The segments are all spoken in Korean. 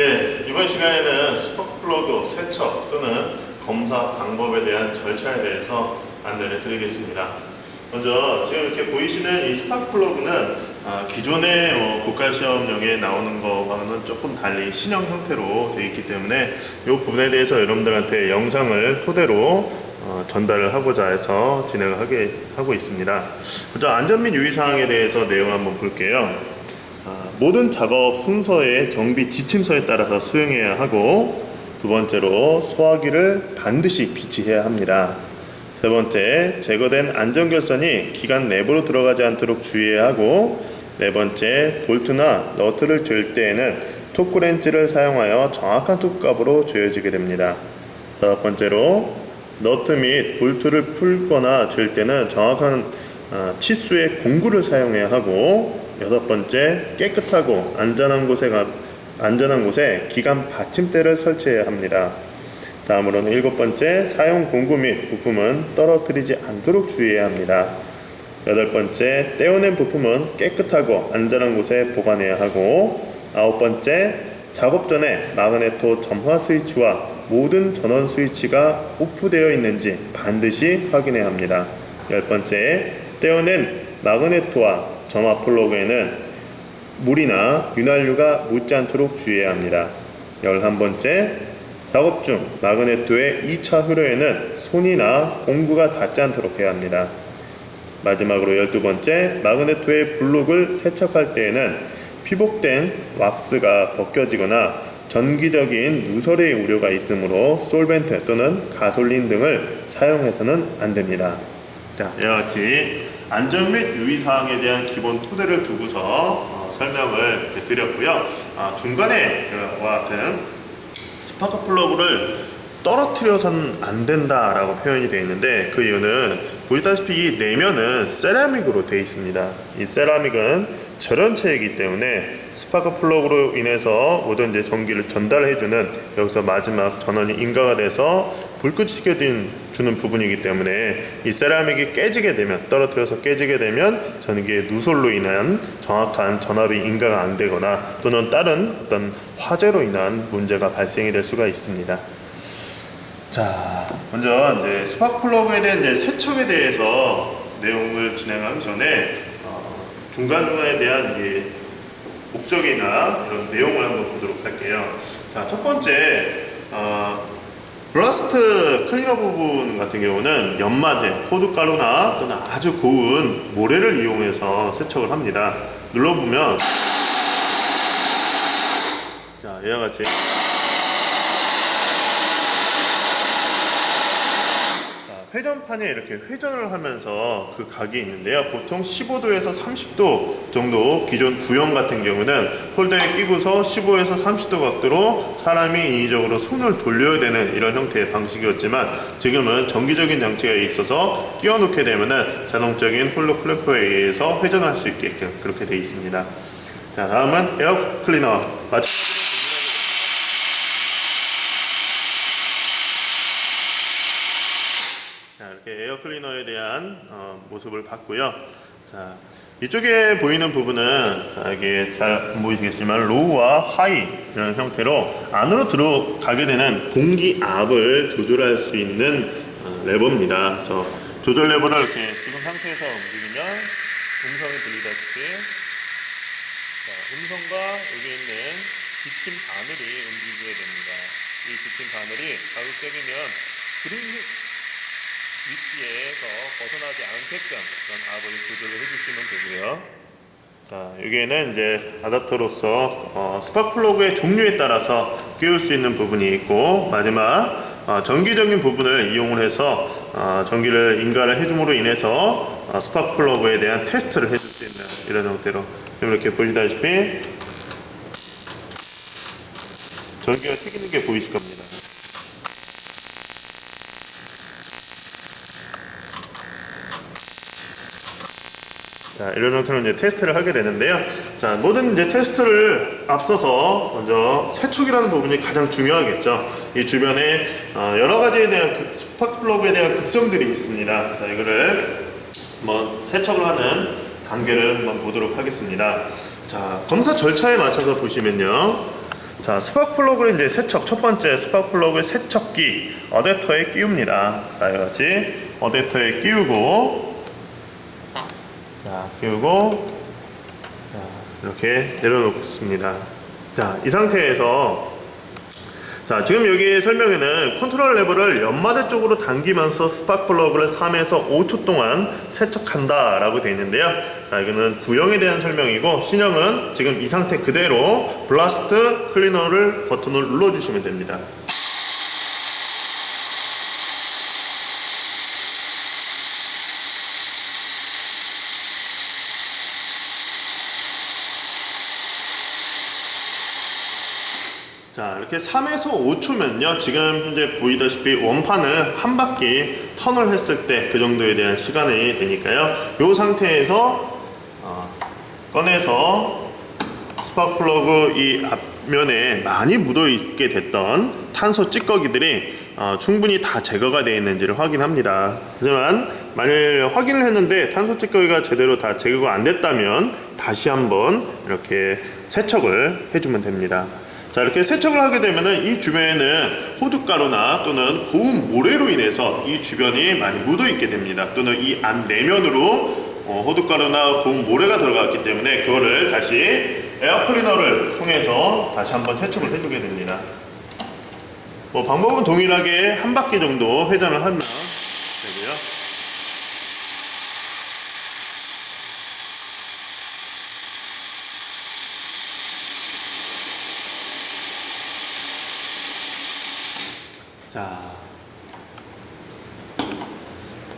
예, 이번 시간에는 스파크 플러그 세척 또는 검사 방법에 대한 절차에 대해서 안내를 드리겠습니다. 먼저 지금 이렇게 보이시는 이 스파크 플러그는 아, 기존의 어, 고가 시험용에 나오는 거와는 조금 달리 신형 형태로 되어 있기 때문에 이 부분에 대해서 여러분들한테 영상을 토대로 어, 전달을 하고자 해서 진행을 하게 하고 있습니다. 먼저 안전 및 유의 사항에 대해서 내용 한번 볼게요. 아, 모든 작업 순서의 정비 지침서에 따라서 수행해야 하고 두 번째로 소화기를 반드시 비치해야 합니다. 세 번째, 제거된 안전결선이 기관 내부로 들어가지 않도록 주의해야 하고 네 번째, 볼트나 너트를 조일 때에는 토크렌치를 사용하여 정확한 톱값으로 조여지게 됩니다. 다섯 번째로 너트 및 볼트를 풀거나 조일 때는 정확한 아, 치수의 공구를 사용해야 하고 여섯 번째 깨끗하고 안전한 곳에 가, 안전한 곳에 기관 받침대를 설치해야 합니다. 다음으로는 일곱 번째 사용 공구 및 부품은 떨어뜨리지 않도록 주의해야 합니다. 여덟 번째 떼어낸 부품은 깨끗하고 안전한 곳에 보관해야 하고 아홉 번째 작업 전에 마그네토 점화 스위치와 모든 전원 스위치가 오프되어 있는지 반드시 확인해야 합니다. 열 번째 떼어낸 마그네토와 점화 플러그에는 물이나 윤활유가 묻지 않도록 주의해야 합니다. 열한 번째 작업 중 마그네토의 2차 효료에는 손이나 공구가 닿지 않도록 해야 합니다. 마지막으로 열두 번째 마그네토의 블록을 세척할 때에는 피복된 왁스가 벗겨지거나 전기적인 누설의 우려가 있으므로 솔벤트 또는 가솔린 등을 사용해서는 안 됩니다. 자, 같이 안전 및 유의 사항에 대한 기본 토대를 두고서 어, 설명을 드렸고요. 아, 중간에 그와 같은 스파크 플러그를 떨어뜨려서는 안 된다라고 표현이 되어 있는데 그 이유는 보시다시피 이 내면은 세라믹으로 되어 있습니다. 이 세라믹은 절연체이기 때문에 스파크 플러그로 인해서 모든 이제 전기를 전달해주는 여기서 마지막 전원이 인가가 돼서 불꽃이 시켜 주는 부분이기 때문에 이 세라믹이 깨지게 되면 떨어뜨려서 깨지게 되면 전기의 누설로 인한 정확한 전압이 인가가 안 되거나 또는 다른 어떤 화재로 인한 문제가 발생이 될 수가 있습니다. 자, 먼저 이제 스파크 플러그에 대한 이제 세척에 대해서 내용을 진행하기 전에 어, 중간중간에 대한 이게 목적이나 이런 내용을 한번 보도록 할게요. 자, 첫 번째 어, 브러스트 클리너 부분 같은 경우는 연마제, 호두가루나 또는 아주 고운 모래를 이용해서 세척을 합니다. 눌러보면 자, 이와 같이 회전판에 이렇게 회전을 하면서 그 각이 있는데요. 보통 15도에서 30도 정도 기존 구형 같은 경우는 홀더에 끼고서 15에서 30도 각도로 사람이 인위적으로 손을 돌려야 되는 이런 형태의 방식이었지만 지금은 정기적인 장치가 있어서 끼워 놓게 되면은 자동적인 홀로 클램프에 의해서 회전할 수 있게끔 그렇게 되어 있습니다. 자, 다음은 에어 클리너. 마치 이렇게 에어 클리너에 대한 어, 모습을 봤고요. 자, 이쪽에 보이는 부분은 자, 이게 잘 안 보이시겠지만 로우와 하이 이런 형태로 안으로 들어가게 되는 공기 압을 조절할 수 있는 어, 레버입니다. 그래서 조절 레버를 이렇게 지금 상태에서 움직이면 음성이 들리다시피 자, 음성과 여기 있는 지침 바늘이 움직이게 됩니다. 이 지침 바늘이 자극적이면 그린 위치에서 벗어나지 않게끔 그런 압을 조절을 해주시면 되고요. 자, 여기에는 이제 아답터로서 어, 스파크 플러그의 종류에 따라서 끼울 수 있는 부분이 있고 마지막 어, 전기적인 부분을 이용을 해서 어, 전기를 인가를 해줌으로 인해서 어, 스파크 플러그에 대한 테스트를 해줄 수 있는 이런 형태로 이렇게 보시다시피 전기가 튀기는 게 보이실 겁니다. 자, 이런 형태로 이제 테스트를 하게 되는데요. 자, 모든 이제 테스트를 앞서서 먼저 세척이라는 부분이 가장 중요하겠죠. 이 주변에 어, 여러 가지에 대한 극- 스파크 플러그에 대한 극성들이 있습니다. 자, 이거를 한번 세척을 하는 단계를 한번 보도록 하겠습니다. 자, 검사 절차에 맞춰서 보시면요. 자, 스파크 플러그를 이제 세척, 첫 번째 스파크 플러그 세척기 어댑터에 끼웁니다. 자, 이같이 어댑터에 끼우고, 자, 끼우고, 자, 이렇게 내려놓습니다. 자, 이 상태에서 자, 지금 여기 설명에는 컨트롤 레버를 연마대 쪽으로 당기면서 스파크 플러그를 3에서 5초 동안 세척한다 라고 되어 있는데요. 자, 이거는 구형에 대한 설명이고, 신형은 지금 이 상태 그대로 블라스트 클리너를 버튼을 눌러주시면 됩니다. 자 이렇게 3에서 5초면요 지금 현재 보이다시피 원판을 한 바퀴 턴을 했을 때 그 정도에 대한 시간이 되니까요 이 상태에서 어, 꺼내서 스파크 플러그 이 앞면에 많이 묻어 있게 됐던 탄소 찌꺼기들이 어, 충분히 다 제거가 되어 있는지를 확인합니다. 하지만 만일 확인을 했는데 탄소 찌꺼기가 제대로 다 제거가 안 됐다면 다시 한번 이렇게 세척을 해주면 됩니다. 자 이렇게 세척을 하게 되면은 이 주변에는 호두가루나 또는 고운 모래로 인해서 이 주변이 많이 묻어 있게 됩니다. 또는 이 안 내면으로 어, 호두가루나 고운 모래가 들어갔기 때문에 그거를 다시 에어클리너를 통해서 다시 한번 세척을 해주게 됩니다. 뭐 방법은 동일하게 한 바퀴 정도 회전을 하면 되고요. 자.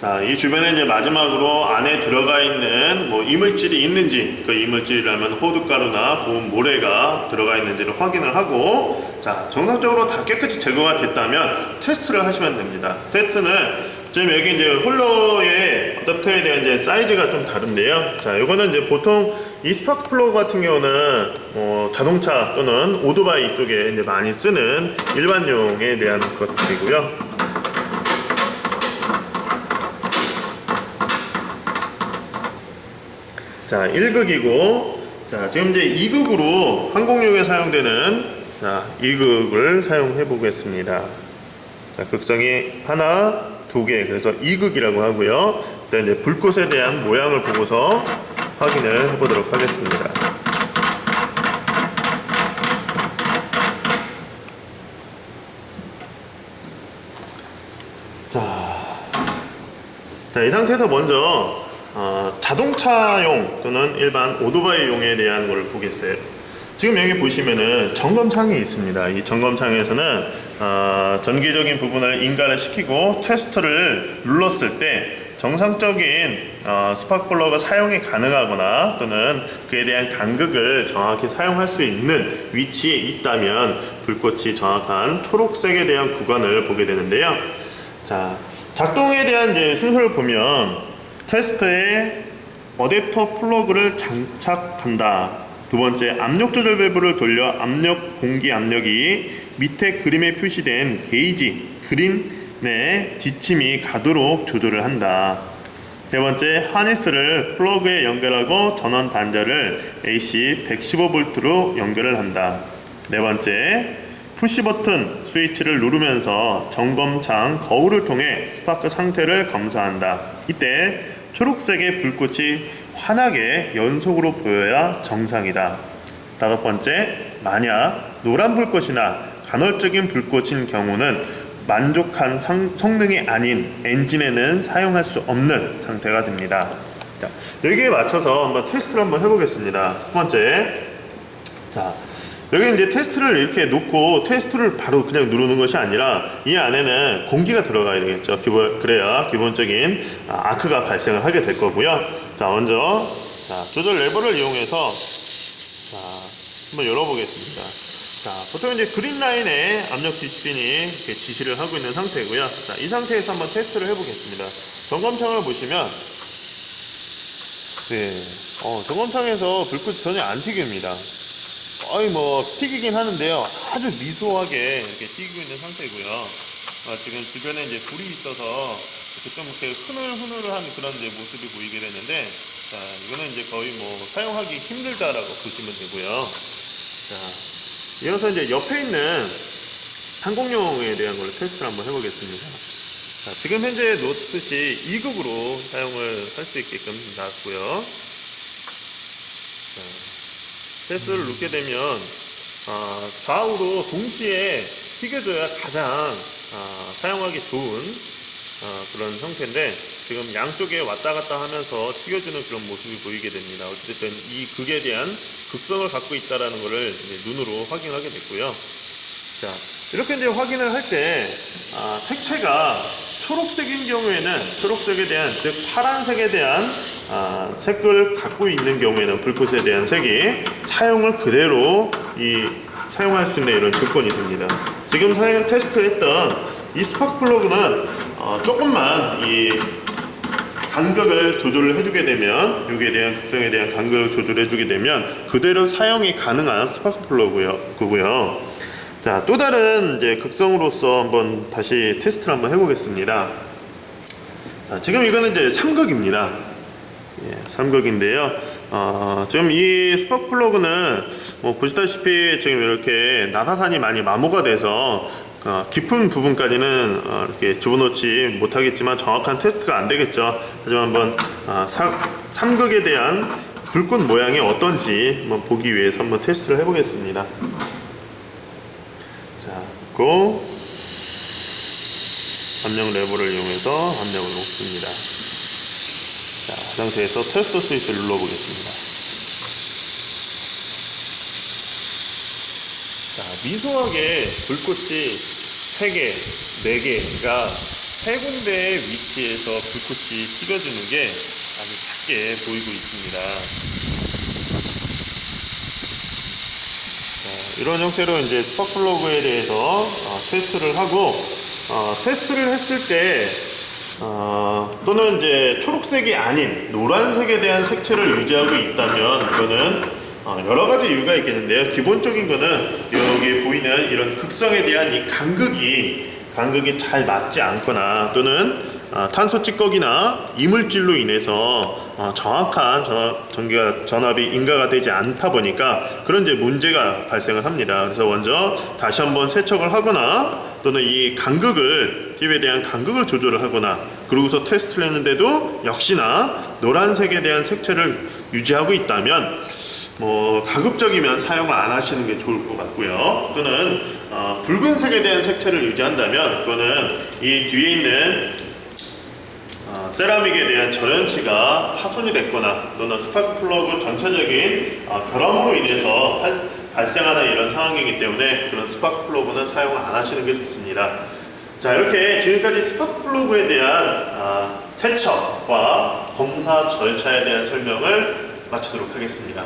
자, 이 주변에 이제 마지막으로 안에 들어가 있는 뭐 이물질이 있는지 그 이물질이라면 호두가루나 고운 모래가 들어가 있는지를 확인을 하고 자, 정상적으로 다 깨끗이 제거가 됐다면 테스트를 하시면 됩니다. 테스트는 지금 여기 이제 홀러의 어댑터에 대한 이제 사이즈가 좀 다른데요. 자, 이거는 이제 보통 이 스파크 플러그 같은 경우는 뭐 자동차 또는 오토바이 쪽에 이제 많이 쓰는 일반용에 대한 것들이고요. 자, 1극이고, 자, 지금 이제 2극으로 항공용에 사용되는, 자, 2극을 사용해 보겠습니다. 자, 극성이 하나, 두 개, 그래서 2극이라고 하고요. 일단 이제 불꽃에 대한 모양을 보고서 확인을 해보도록 하겠습니다. 자, 자, 이 상태에서 먼저 어, 자동차용 또는 일반 오토바이용에 대한 걸 보겠어요. 지금 여기 보시면은 점검창이 있습니다. 이 점검창에서는 어, 전기적인 부분을 인가를 시키고 테스트를 눌렀을 때 정상적인 어, 스파크 플러가 사용이 가능하거나 또는 그에 대한 간극을 정확히 사용할 수 있는 위치에 있다면 불꽃이 정확한 초록색에 대한 구간을 보게 되는데요. 자, 작동에 대한 이제 순서를 보면 테스트에 어댑터 플러그를 장착한다. 두 번째, 압력 조절 밸브를 돌려 압력 공기 압력이 밑에 그림에 표시된 게이지 그린의 지침이 가도록 조절을 한다. 세 번째, 하니스를 플러그에 연결하고 전원 단자를 AC 115V로 연결을 한다. 네 번째, 푸시 버튼 스위치를 누르면서 점검창 거울을 통해 스파크 상태를 검사한다. 이때 초록색의 불꽃이 환하게 연속으로 보여야 정상이다. 다섯 번째, 만약 노란 불꽃이나 간헐적인 불꽃인 경우는 만족한 상- 성능이 아닌 엔진에는 사용할 수 없는 상태가 됩니다. 자, 여기에 맞춰서 한번 테스트를 한번 해보겠습니다. 첫 번째, 자, 여기 이제 테스트를 이렇게 놓고 테스트를 바로 그냥 누르는 것이 아니라 이 안에는 공기가 들어가야 되겠죠. 기본, 그래야 기본적인 아, 아크가 발생을 하게 될 거고요. 자, 먼저 자, 조절 레버를 이용해서 자, 한번 열어보겠습니다. 자, 보통 이제 그린 라인에 압력 지시핀이 이렇게 지시를 하고 있는 상태고요. 자, 이 상태에서 한번 테스트를 해보겠습니다. 점검창을 보시면 네, 어, 점검창에서 불꽃이 전혀 안 튀깁니다. 거의 뭐 튀기긴 하는데요. 아주 미소하게 이렇게 튀기고 있는 상태고요. 아, 지금 주변에 이제 불이 있어서 이렇게 좀 이렇게 흐물흐물한 그런 이제 모습이 보이게 되는데, 자, 이거는 이제 거의 뭐 사용하기 힘들다라고 보시면 되고요. 자, 이어서 이제 옆에 있는 항공용에 대한 걸로 테스트를 한번 해보겠습니다. 자, 지금 현재 놓듯이 2급으로 사용을 할 수 있게끔 나왔고요. 자, 테스트를 누르게 되면 아, 좌우로 동시에 튀겨줘야 가장 아, 사용하기 좋은 아, 그런 형태인데 지금 양쪽에 왔다 갔다 하면서 튀겨주는 그런 모습이 보이게 됩니다. 어쨌든 이 극에 대한 극성을 갖고 있다라는 것을 눈으로 확인하게 됐고요. 자, 이렇게 이제 확인을 할 때, 아, 색채가 초록색인 경우에는 초록색에 대한, 즉, 파란색에 대한, 아, 색을 갖고 있는 경우에는 불꽃에 대한 색이 사용을 그대로 이, 사용할 수 있는 이런 조건이 됩니다. 지금 사용 테스트했던 이 스파크 플러그는, 어, 조금만 이, 간격을 조절을 해주게 되면 여기에 대한 극성에 대한 간격을 조절해 주게 되면 그대로 사용이 가능한 스파크 플러그고요. 그고요. 자, 또 다른 이제 극성으로서 한번 다시 테스트를 한번 해보겠습니다. 자, 지금 이거는 이제 삼극입니다. 예, 삼극인데요. 어, 지금 이 스파크 플러그는 뭐 보시다시피 지금 이렇게 나사산이 많이 마모가 돼서 어, 깊은 부분까지는 어, 이렇게 집어넣지 못하겠지만 정확한 테스트가 안 되겠죠. 하지만 한번 어, 사, 삼극에 대한 불꽃 모양이 어떤지 한번 보기 위해서 한번 테스트를 해보겠습니다. 자, 고 함량 레버를 이용해서 함량을 놓습니다. 자, 상태에서 테스트 스위치를 눌러보겠습니다. 자, 미소하게 불꽃이 3개, 4개가 세 군데의 위치에서 불꽃이 튀겨주는 게 아주 작게 보이고 있습니다. 자, 이런 형태로 이제 스파클로그에 대해서 어, 테스트를 하고 어, 테스트를 했을 때 어, 또는 이제 초록색이 아닌 노란색에 대한 색채를 유지하고 있다면 이거는 어, 여러 가지 이유가 있겠는데요. 기본적인 거는 여기 보이는 이런 극성에 대한 이 간극이 간극이 잘 맞지 않거나 또는 어, 탄소 찌꺼기나 이물질로 인해서 어, 정확한 전압, 전기가 전압이 인가가 되지 않다 보니까 그런 이제 문제가 발생을 합니다. 그래서 먼저 다시 한번 세척을 하거나 또는 이 간극을 팁에 대한 간극을 조절을 하거나 그러고서 테스트를 했는데도 역시나 노란색에 대한 색채를 유지하고 있다면 뭐 가급적이면 사용을 안 하시는 게 좋을 것 같고요. 또는 어, 붉은색에 대한 색채를 유지한다면 그거는 이 뒤에 있는 어, 세라믹에 대한 절연치가 파손이 됐거나 또는 스파크 플러그 전체적인 어, 결함으로 인해서 발, 발생하는 이런 상황이기 때문에 그런 스파크 플러그는 사용을 안 하시는 게 좋습니다. 자 이렇게 지금까지 스파크 플러그에 대한 아, 세척과 검사 절차에 대한 설명을 마치도록 하겠습니다.